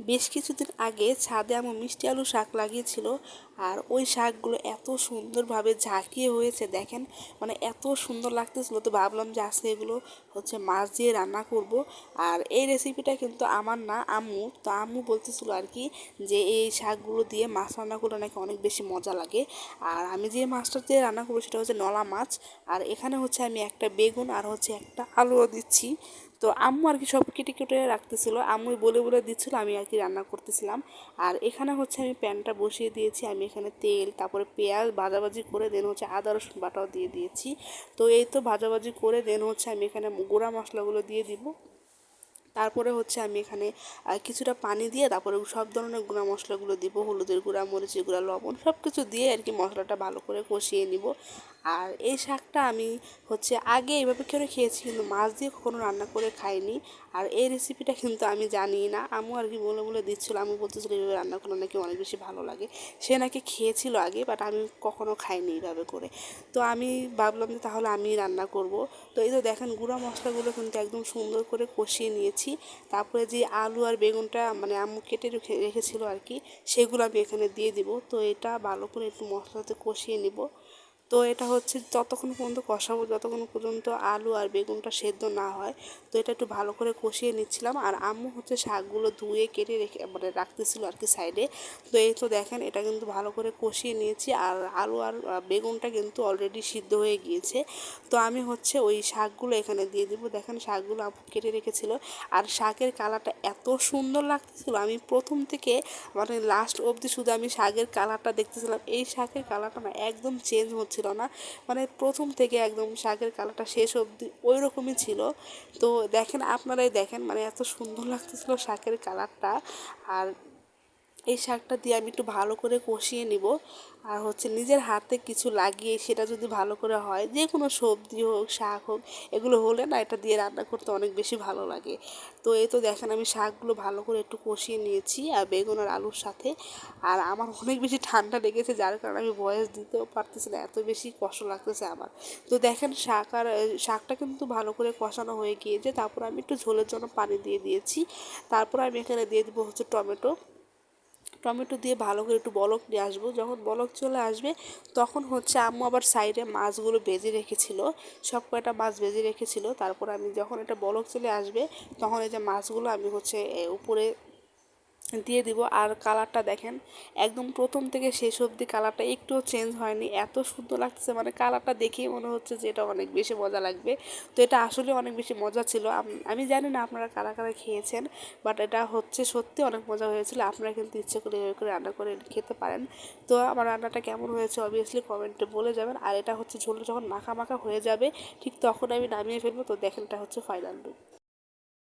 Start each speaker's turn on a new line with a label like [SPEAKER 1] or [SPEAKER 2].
[SPEAKER 1] বেশ কিছুদিন আগে ছাদে আমার মিষ্টি আলু শাক লাগিয়েছিল আর ওই শাকগুলো এত সুন্দরভাবে ঝাঁকিয়ে হয়েছে, দেখেন? মানে এত সুন্দর লাগতেছিল তো ভাবলাম যে আজকে এগুলো হচ্ছে মাছ দিয়ে রান্না করব। আর এই রেসিপিটা কিন্তু আমার না, আম্মু। তো আম্মু বলতেছিল আর কি যে এই শাকগুলো দিয়ে মাছ রান্না করলে নাকি অনেক বেশি মজা লাগে। আর আমি যে মাছটা দিয়ে রান্না করব সেটা হচ্ছে নলা মাছ। আর এখানে হচ্ছে আমি একটা বেগুন আর হচ্ছে একটা আলুও দিচ্ছি। তো আম্মু আর কি সব কেটে কেটে রাখতেছিল। আম্মুই বলে বলে দিচ্ছিল, আমি আর কি রান্না করতেছিলাম। আর এখানে হচ্ছে আমি প্যানটা বসিয়ে দিয়েছি, আমি এখানে তেল, তারপরে পেঁয়াজ ভাজাভাজি করে দেন হচ্ছে আদা, রসুন বাটাও দিয়ে দিয়েছি। তো এই তো ভাজাভাজি করে দেন হচ্ছে আমি এখানে গোড়া মশলাগুলো দিয়ে দিব। তারপরে হচ্ছে আমি এখানে কিছুটা পানি দিয়ে তারপরে সব ধরনের গুঁড়া মশলাগুলো দিব, হলুদের গুঁড়া, মরিচের গুঁড়া, লবণ সব কিছু দিয়ে আর কি মশলাটা ভালো করে কষিয়ে নিব। আর এই শাকটা আমি হচ্ছে আগে এইভাবে করে খেয়েছি কিন্তু মাছ দিয়ে কখনো রান্না করে খাইনি। আর এই রেসিপিটা কিন্তু আমি জানি না। আমু আর কি বলে বলে দিচ্ছিল আমি বলতেছিল এইভাবে রান্না করলে নাকি অনেক বেশি ভালো লাগে। সে নাকি খেয়েছিল আগে বাট আমি কখনো খাইনি এইভাবে করে। তো আমি ভাবলাম যে তাহলে আমি রান্না করব। তো এই তো দেখেন, গুঁড়া মশলাগুলো কিন্তু একদম সুন্দর করে কষিয়ে নিয়েছি। তারপরে যে আলু আর বেগুনটা মানে আম্মু কেটে রেখে, রেখেছিলো আর কি, সেগুলো আমি এখানে দিয়ে দিব। তো এটা ভালো করে একটু মশলাতে কষিয়ে নিব। তো এটা হচ্ছে যতক্ষণ পর্যন্ত কষাবো, যতক্ষণ পর্যন্ত আলু আর বেগুনটা সেদ্ধ না হয়, তো এটা একটু ভালো করে কষিয়ে নিচ্ছিলাম। আর আম্মু হচ্ছে শাকগুলো ধুয়ে কেটে রেখে মানে রাখতেছিল আর কি সাইডে। তো এই তো দেখেন, এটা কিন্তু ভালো করে কষিয়ে নিয়েছি। আর আলু আর বেগুনটা কিন্তু অলরেডি সিদ্ধ হয়ে গিয়েছে। তো আমি হচ্ছে ওই শাকগুলো এখানে দিয়ে দিব। দেখেন শাকগুলো আম্মু কেটে রেখেছিল। আর শাকের কালারটা এত সুন্দর লাগতেছিল। আমি প্রথম থেকে মানে লাস্ট অবধি শুধু আমি শাকের কালারটা দেখতেছিলাম। এই শাকের কালারটা না একদম চেঞ্জ হচ্ছে। ছিল না। মানে প্রথম থেকে একদম শাকের কালারটা শেষ অবধি ওই রকমই ছিল। তো দেখেন, আপনারাই দেখেন মানে এত সুন্দর লাগতেছিল শাকের কালারটা। আর এই শাকটা দিয়ে আমি একটু ভালো করে কষিয়ে নিব। আর হচ্ছে নিজের হাতে কিছু লাগিয়ে সেটা যদি ভালো করে হয় যে কোনো সবজি হোক, শাক হোক, এগুলো হলে না এটা দিয়ে রান্না করতে অনেক বেশি ভালো লাগে। তো এই তো দেখেন আমি শাকগুলো ভালো করে একটু কষিয়ে নিয়েছি আর বেগুন আর আলুর সাথে। আর আমার অনেক বেশি ঠান্ডা লেগেছে, যার কারণে আমি ভয়েস দিতেও পারতেছি না, এত বেশি কষ্ট লাগতেছে আমার। তো দেখেন শাক আর শাকটা কিন্তু ভালো করে কষানো হয়ে গিয়েছে। তারপর আমি একটু ঝোলের জন্য পানি দিয়ে দিয়েছি। তারপর আমি এখানে দিয়ে দেবো হচ্ছে টমেটো। টমেটো দিয়ে ভালো করে একটু বলক নিয়ে আসব। যখন বলক চলে আসবে, তখন হচ্ছে আম্মু আবার সাইডে মাছগুলো বেজে রেখেছিল। সব কয়টা মাছ বেজে রেখেছিল। তারপর আমি যখন এটা বলক চলে আসবে, তখন এই যে মাছগুলো আমি হচ্ছে উপরে দিয়ে দিব। আর কালারটা দেখেন, একদম প্রথম থেকে শেষ অবধি কালারটা একটুও চেঞ্জ হয়নি। এত সুন্দর লাগতেছে মানে কালারটা দেখেই মনে হচ্ছে যে এটা অনেক বেশি মজা লাগবে। তো এটা আসলে অনেক বেশি মজা ছিল। আমি জানি না আপনারা কারা কারা খেয়েছেন বাট এটা হচ্ছে সত্যি অনেক মজা হয়েছিল। আপনারা কিন্তু ইচ্ছে করে এভাবে করে রান্না করে খেতে পারেন। তো আমার রান্নাটা কেমন হয়েছে অবভিয়াসলি কমেন্টে বলে যাবেন। আর এটা হচ্ছে ঝোলটা যখন মাখা মাখা হয়ে যাবে, ঠিক তখন আমি নামিয়ে ফেলব। তো দেখেন এটা হচ্ছে ফাইনাল লুক